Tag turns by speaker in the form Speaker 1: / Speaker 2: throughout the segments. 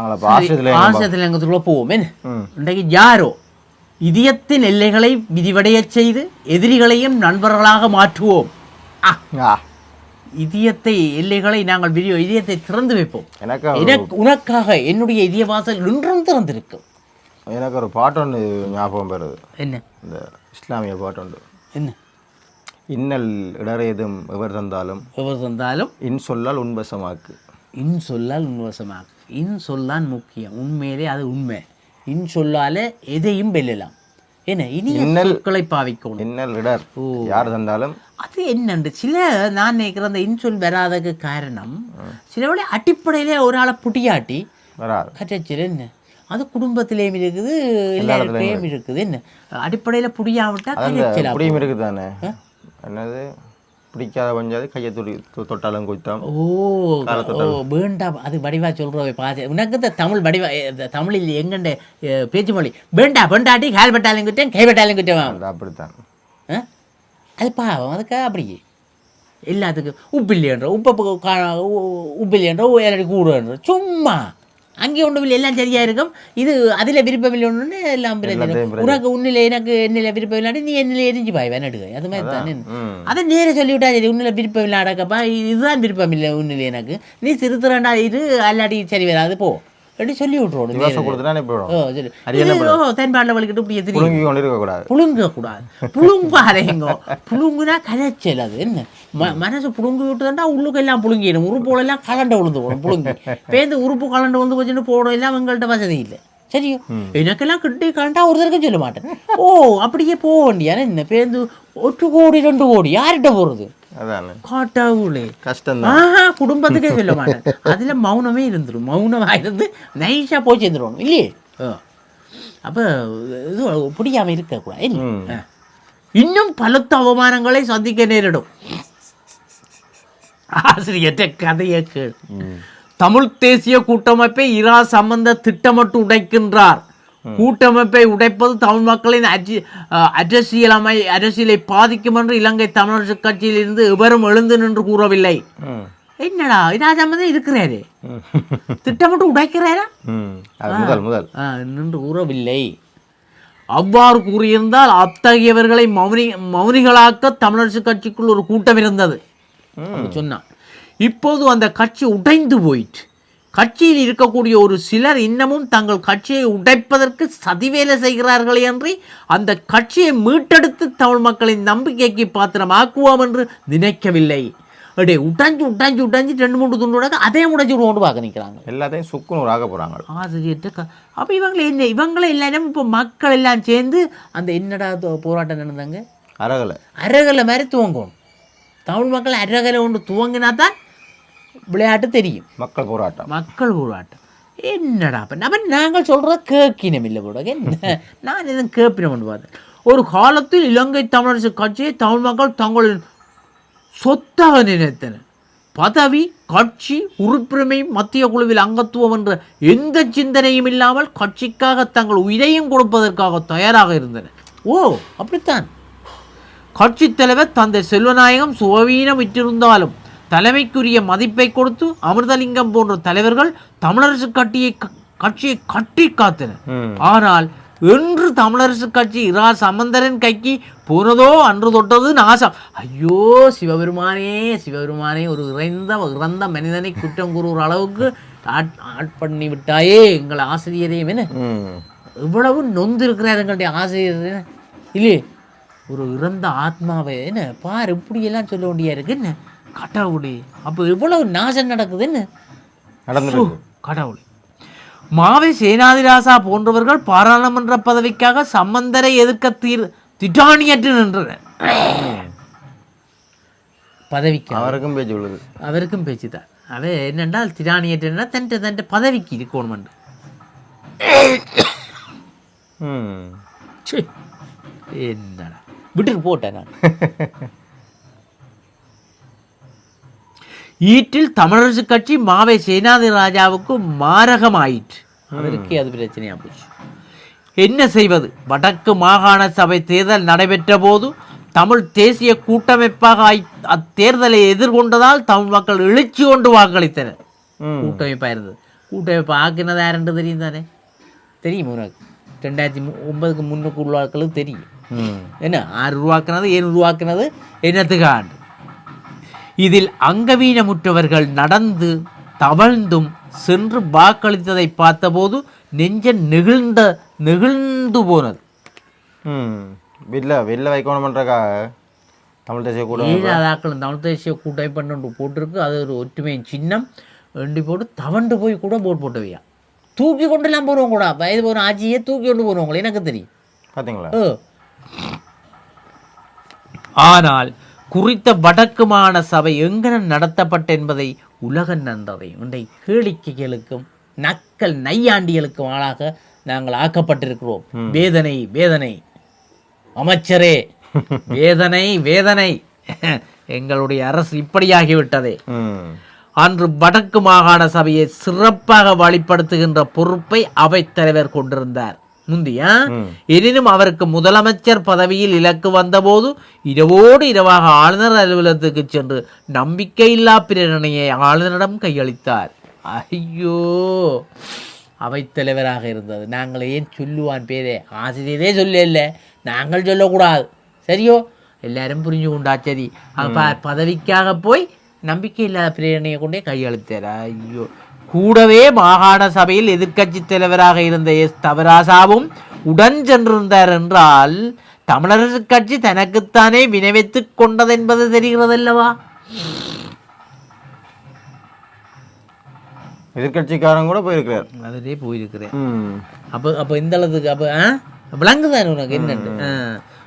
Speaker 1: ஆசிரியத்தில்
Speaker 2: ஆசிரியத்துக்குள்ள போவோம் என்ன? இன்றைக்கு யாரோ இதயத்தின் எல்லைகளை விரிவடையச் செய்து எதிரிகளையும் நண்பர்களாக மாற்றுவோம். இதயத்தை எல்லைகளை நாங்கள் விரி இதயத்தை திறந்து வைப்போம்.
Speaker 1: எனக்கு
Speaker 2: உனக்காக என்னுடைய இதய வாசல் இன்றும் திறந்திருக்கும்.
Speaker 1: எனக்கு ஒரு பாட்டு ஒன்று ஞாபகம் வருது.
Speaker 2: என்ன?
Speaker 1: இந்த இஸ்லாமிய பாட்டு உண்டு
Speaker 2: என்ன?
Speaker 1: இன்னல் இடரேதும் எவர் தந்தாலும்
Speaker 2: எவர் தந்தாலும்
Speaker 1: இன் சொல்லால் உன்பசமாக்கு
Speaker 2: இன் சொல்லால் உன்வசமாக இன் சொல்லான் முக்கியம். உண்மையிலே அது உண்மை. இன் சொல்லால எதையும் வெல்லலாம். என்ன இனி சொற்களை பாவிக்கணும்.
Speaker 1: இன்னல் இடர் யார் தந்தாலும்.
Speaker 2: அது என்னண்டு? சில நான் நினைக்கிற அந்த இன்சொல் வராததுக்கு காரணம் சில வேளை அடிப்படையிலே ஒரு ஆளை புட்டியாட்டி கட்டச்சில் என்ன? அது குடும்பத்திலேயும் இருக்குது எல்லாருக்கையும் இருக்குது. என்ன? அடிப்படையில் புடியாவிட்டா
Speaker 1: இருக்குது தானே என்னது? பிடிக்காத பஞ்சாது கையை துடி தொட்டாலும் குத்தாம்.
Speaker 2: ஓ ஓ வேண்டாம் அது வடிவா சொல்கிறவை பாத்து உனக்கு இந்த தமிழ் வடிவா தமிழில் எங்கண்ட பேச்சு மொழி? வேண்டா பெண்டாட்டி கால் பட்டாலும் குட்டேன் கை பட்டாலும்
Speaker 1: அது அப்படித்தான்?
Speaker 2: அது பாவம் அதுக்கு அப்படி? எல்லாத்துக்கும் உப்பு இல்லையன்ற உப்பு உப்பு இல்லையன்ற கூடுன்ற சும்மா. அங்கே ஒன்றும் இல்லை எல்லாம் சரியா இருக்கும். இது அதில் விருப்பமில்லை ஒன்று எல்லாம் பிரச்சனை உனக்கு உன்னில் எனக்கு என்னில் விருப்பம் இல்லாட்டி நீ என்னில் எரிஞ்சு பாய் வேணாடுக அது மாதிரி தானே. அதை நேரே சொல்லிவிட்டா சரி உன்னில் விருப்பம் இல்லை அடக்கப்பா இதுதான் விருப்பம் இல்லை உன்னில் எனக்கு. நீ சிறுத்துறண்டா இது அல்லாட்டி சரி வராது போ. அப்படி சொல்லி ஓ தென்பாட்டில் வலிக்கிட்டு இப்படி எதிரி
Speaker 1: புழுங்கி இருக்கக்கூடாது
Speaker 2: புழுங்க கூடாது புழுங்காதேங்கோ. புழுங்குனா கலைச்சல் அது என்ன? ம- மனசு புழுங்கி விட்டுதாண்டா உள்ளுக்கு எல்லாம் புழுங்கிடும். உறுப்புகள் எல்லாம் கலண்ட விழுந்து போடும் புழுங்கி. பேருந்து உறுப்பு கலண்டு விழுந்து போச்சுன்னு போட எல்லாம் எங்கள்கிட்ட வசதி இல்லை. சரியோ? எனக்கெல்லாம் கிட்டி கலண்டா ஒரு தடவை சொல்ல மாட்டேன். ஓ அப்படியே போக வேண்டியானே என்ன பேருந்து ஒட்டு கோடி ரெண்டு கோடி யார்கிட்ட போகிறது காட்டாவுளே.
Speaker 1: கஷ்டம்
Speaker 2: ஆஹா குடும்பத்துக்கே சொல்ல மாட்டேன். அதுல மௌனமே இருந்துரும். மௌனமா இருந்து நைஸா போய் சேர்ந்துருவோம் இல்லையே. அப்ப இது பிடிக்காம இருக்கக்கூடாது. இன்னும் பலத்த அவமானங்களை சந்திக்க நேரிடும். ஆசிரியர்கிட்ட கதையை கேள். தமிழ் தேசிய கூட்டமைப்பை இரா சம்பந்த திட்டமிட்டு உடைக்கின்றார். கூட்டமைப்பை உடைப்பது தமிழ் மக்களின் அஜி அரசியலமை அரசியலை பாதிக்கும் என்று இலங்கை தமிழரசு கட்சியிலிருந்து எவரும் எழுந்து நின்று கூறவில்லை. என்னடா இரா சம்பந்தம் இருக்கிறாரு. திட்டமிட்டு உடைக்கிறாரா?
Speaker 1: முதல் முதல்.
Speaker 2: நின்று கூறவில்லை. அவ்வாறு கூறியிருந்தால் அத்தகையவர்களை மௌனி மௌனிகளாக்க தமிழரசு கட்சிக்குள் ஒரு கூட்டம் இருந்தது. சொன்னான். இப்போது அந்த கட்சி உடைந்து போயிற்று. கட்சியில் இருக்கக்கூடிய ஒரு சிலர் இன்னமும் தங்கள் கட்சியை உடைப்பதற்கு சதிவேலை செய்கிறார்களே அன்றி அந்த கட்சியை மீட்டெடுத்து தமிழ் மக்களின் நம்பிக்கைக்கு பாத்திரமாக்குவோம் என்று நினைக்கவில்லை. அடே உட்டாஞ்சு உட்டாஞ்சு உட்டாஞ்சு ரெண்டு மூணு துண்டு அதே முடைஞ்சு விடுவோம்னு பார்க்க நிற்கிறாங்க.
Speaker 1: எல்லாத்தையும் சுக்குநூறு ஆக போகிறாங்க
Speaker 2: ஆசிரியர்கிட்ட அப்போ இவங்களை என்ன இவங்கள எல்லாரும் இப்போ மக்கள் எல்லாம் சேர்ந்து அந்த என்னடா போராட்டம் நடந்தாங்க?
Speaker 1: அறகலை
Speaker 2: அரகலை மாதிரி துவங்கணும் தமிழ் மக்கள் அரகலை ஒன்று துவங்கினா தான் விளையாட்டு தெரியும்.
Speaker 1: மக்கள் போராட்டம்.
Speaker 2: மக்கள் போராட்டம். என்னடா அப்போ? நம்ம நாங்கள் சொல்கிறத கேட்கினம் இல்லை கூட. என்ன? நான் எதுவும் கேட்பினோம்னு பார்த்தேன் ஒரு காலத்தில் இலங்கை தமிழரசு கட்சியை தமிழ் மக்கள் தங்களின் சொத்தாக நினைத்தனர். பதவி கட்சி உறுப்புரிமை மத்திய குழுவில் அங்கத்துவம் என்ற எந்த சிந்தனையும் இல்லாமல் கட்சிக்காக தங்கள் உயிரையும் கொடுப்பதற்காக தயாராக இருந்தனர். ஓ அப்படித்தான். கட்சித் தலைவர் தந்தை செல்வநாயகம் சுவவீனம் விற்றிருந்தாலும் தலைமைக்குரிய மதிப்பை கொடுத்து அமிர்தலிங்கம் போன்ற தலைவர்கள் தமிழரசு கட்சியை கட்சியை கட்டி காத்தனர். ஆனால் என்று தமிழரசு கட்சி இரா சமந்தரன் கைக்கு போனதோ அன்று தொட்டது நாசம். ஐயோ சிவபெருமானே சிவபெருமானே ஒரு இறைந்த இறந்த மனிதனை குற்றம் கூறுகிற அளவுக்கு ஆட் பண்ணி விட்டாயே எங்கள் ஆசிரியரையும் என்ன இவ்வளவு நொந்து இருக்கிறார் எங்களுடைய ஆசிரியர்? இல்லையே? ஒரு இறந்த ஆத்மாவை என்ன? பார் இப்படியெல்லாம் சொல்ல வேண்டியா இருக்கு என்ன? கடவுளே அப்போ இவ்வளவு நாசம் நடக்குது என்ன?
Speaker 1: நடந்துருக்கு.
Speaker 2: கடவுளே. மாவை சேனாதிராசா போன்றவர்கள் பாராளுமன்ற பதவிக்காக சம்பந்தரை எதிர்க்க தீர் திட்டாணியற்று நின்றனர். பதவிக்கு
Speaker 1: அவருக்கும் பேச்சு உள்ளது.
Speaker 2: அவருக்கும் பேச்சு தான் அவ என்னென்றால் திராணியற்றுனா தன் தன் பதவிக்கு இருக்கணும் என்னடா. விட்டுட்டு போட்டேன் நான். ஈட்டில் தமிழரசு கட்சி மாவை சேனாதி ராஜாவுக்கு மாரகமாயிற்று. அவருக்கே அது பிரச்சனையா போச்சு. என்ன செய்வது? வடக்கு மாகாண சபை தேர்தல் நடைபெற்ற போது தமிழ் தேசிய கூட்டமைப்பாக அத்தேர்தலை எதிர்கொண்டதால் தமிழ் மக்கள் எழுச்சி கொண்டு வாக்களித்தனர். கூட்டமைப்பாக இருந்தது. கூட்டமைப்பு ஆக்கினது யாருன்ட்டு தெரியும் தானே? தெரியும் உனக்கு. ரெண்டாயிரத்தி ஒன்பதுக்கு முன்னுக்கு உள்ள ஆட்களுக்கு தெரியும். என்ன? ஆறு உருவாக்குனது ஏன் உருவாக்குனது? என்னத்துக்கு ஆண்டு இதில் அங்கவீனமுற்றவர்கள் நடந்து தவழ்ந்தும் சென்று வாக்களித்ததை பார்த்தபோது நெஞ்ச நெகிழ்ந்த நெகிழ்ந்து போனது.
Speaker 1: வெளில வெளில வைக்கணுமன்றக்காக தமிழ் தேசிய கூட
Speaker 2: ஈழாதாக்கள் தமிழ் தேசிய கூட்டமைப்பு பண்ணு போட்டிருக்கு. அது ஒரு ஒற்றுமையின் சின்னம். வேண்டி போட்டு தவண்டு போய் கூட போட் போட்டவையா? தூக்கி கொண்டுலாம் போகிறவங்க கூட வயது போகிற ஆட்சியே தூக்கி கொண்டு போகிறவங்களே எனக்கு தெரியும்.
Speaker 1: பார்த்தீங்களா.
Speaker 2: ஆனால் குறித்த வடக்கு மாகாண சபை எங்கன நடத்தப்பட்ட என்பதை உலக நன்றதை உண்டை கேளிக்கைகளுக்கும் நக்கல் நையாண்டிகளுக்கும் ஆளாக நாங்கள் ஆக்கப்பட்டிருக்கிறோம். வேதனை வேதனை. அமைச்சரே வேதனை வேதனை. எங்களுடைய அரசு இப்படியாகிவிட்டதே. அன்று வடக்கு மாகாண சபையை சிறப்பாக வழிப்படுத்துகின்ற பொறுப்பை அவைத்தலைவர் கொண்டிருந்தார். முந்தியா எனினும் அவருக்கு முதலமைச்சர் பதவியில் இலக்கு வந்தபோது இரவோடு இரவாக ஆளுநர் அலுவலகத்துக்கு சென்று நம்பிக்கையில்லா பிரேரணையை ஆளுநரிடம் கையளித்தார். ஐயோ! அவைத்தலைவராக இருந்தது. நாங்கள் ஏன் சொல்லுவான் பேரே? ஆசிரியரே சொல்லல. நாங்கள் சொல்லக்கூடாது. சரியோ? எல்லாரும் புரிஞ்சு கொண்டா சரி. அப்ப பதவிக்காக போய் நம்பிக்கை இல்லாத பிரேரணையை கொண்டே கையெழுத்தார் ஐயோ! கூடவே மாகாண சபையில் எதிர்க்கட்சி தலைவராக இருந்த எஸ் தவராசாவும் உடன் சென்றிருந்தார் என்றால் தமிழரசு கட்சி தனக்குத்தானே வினைவித்துக் கொண்டதென்பது தெரிகிறதல்லவா?
Speaker 1: எதிர்கட்சிக்காரன் கூட போயிருக்கிறார்.
Speaker 2: அதிலே போயிருக்கிறேன். அப்போ அப்போ இந்த அளவுக்கு அப்போ விளங்குதானே உனக்கு என்னன்னு.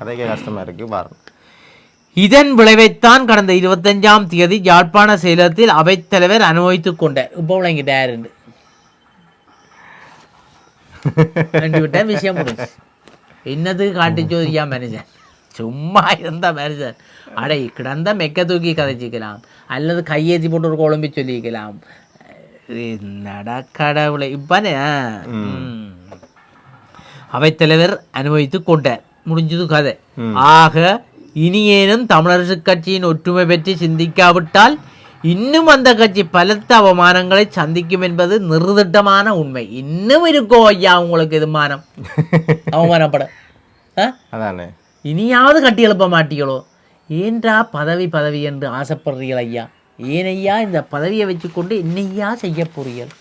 Speaker 1: கதைக்கே கஷ்டமாக இருக்குது பாருங்க.
Speaker 2: இதன் விளைவைத்தான் கடந்த இருபத்தஞ்சாம் தேதி யாழ்ப்பாண சேலத்தில் அவைத்தலைவர் அனுபவித்துக் கொண்டார். இப்போ விளங்கிட்டார் விட்ட விஷயம் என்னது காட்டி சோதியா மனுஷன் சும்மா இருந்த மனுஷன் அடை கிடந்த மெக்க தூக்கி கதைச்சிக்கலாம். அல்லது கையேத்தி போட்டு ஒரு குழம்பி சொல்லிக்கலாம். நடக்கடவுளை இப்பனே அவைத்தலைவர் அனுபவித்துக் கொண்டார். முடிஞ்சது கதை. ஆக இனியேனும் தமிழரசு கட்சியின் ஒற்றுமை பற்றி சிந்திக்காவிட்டால் இன்னும் அந்த கட்சி பலத்த அவமானங்களை சந்திக்கும் என்பது நிறுதிட்டமான உண்மை. இன்னும் இருக்கோ ஐயா உங்களுக்கு இது மானம்? அவமானப்பட?
Speaker 1: அதானே.
Speaker 2: இனியாவது கட்டி எழுப்ப மாட்டீங்களோ? ஏன்றா பதவி பதவி என்று ஆசைப்படுறீர்கள் ஐயா? ஏன் ஐயா இந்த பதவியை வச்சுக்கொண்டு என்னையா செய்ய போறீர்கள்?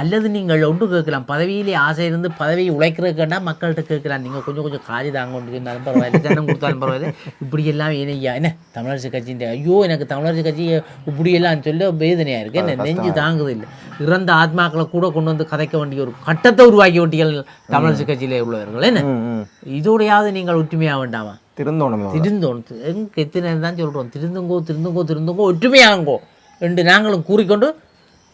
Speaker 2: அல்லது நீங்கள் ஒன்று கேட்கலாம். பதவியிலே ஆசை இருந்து பதவியை உழைக்கிறதுக்கண்டா மக்கள்கிட்ட கேட்கலாம். நீங்கள் கொஞ்சம் கொஞ்சம் காஜி தாங்க கொண்டு இருந்தாலும் பரவாயில்ல. ஜனம் கொடுத்தாலும் பரவாயில்ல. இப்படி எல்லாம் ஏன் ஐயா? என்ன? தமிழரசு கட்சியின் ஐயோ எனக்கு தமிழரசு கட்சி இப்படி எல்லாம் சொல்ல வேதனையாக இருக்கு? என்ன நெஞ்சு தாங்குது இல்லை. இறந்த ஆத்மாக்களை கூட கொண்டு வந்து கதைக்க வேண்டிய ஒரு கட்டத்தை உருவாக்கி விட்டீர்கள் தமிழரசு கட்சியிலே உள்ளவர்கள். என்ன? இதோடையாவது நீங்கள் ஒற்றுமையாக வேண்டாமா?
Speaker 1: திருந்தோணுமே
Speaker 2: திருந்தோம் எங்க எத்தனை தான் சொல்கிறோம் திருந்துங்கோ திருந்துங்கோ திருந்துங்கோ ஒற்றுமையாங்கோ. என்று நாங்களும் கூறிக்கொண்டு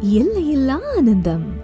Speaker 3: எல்லையில்லா ஆனந்தம்.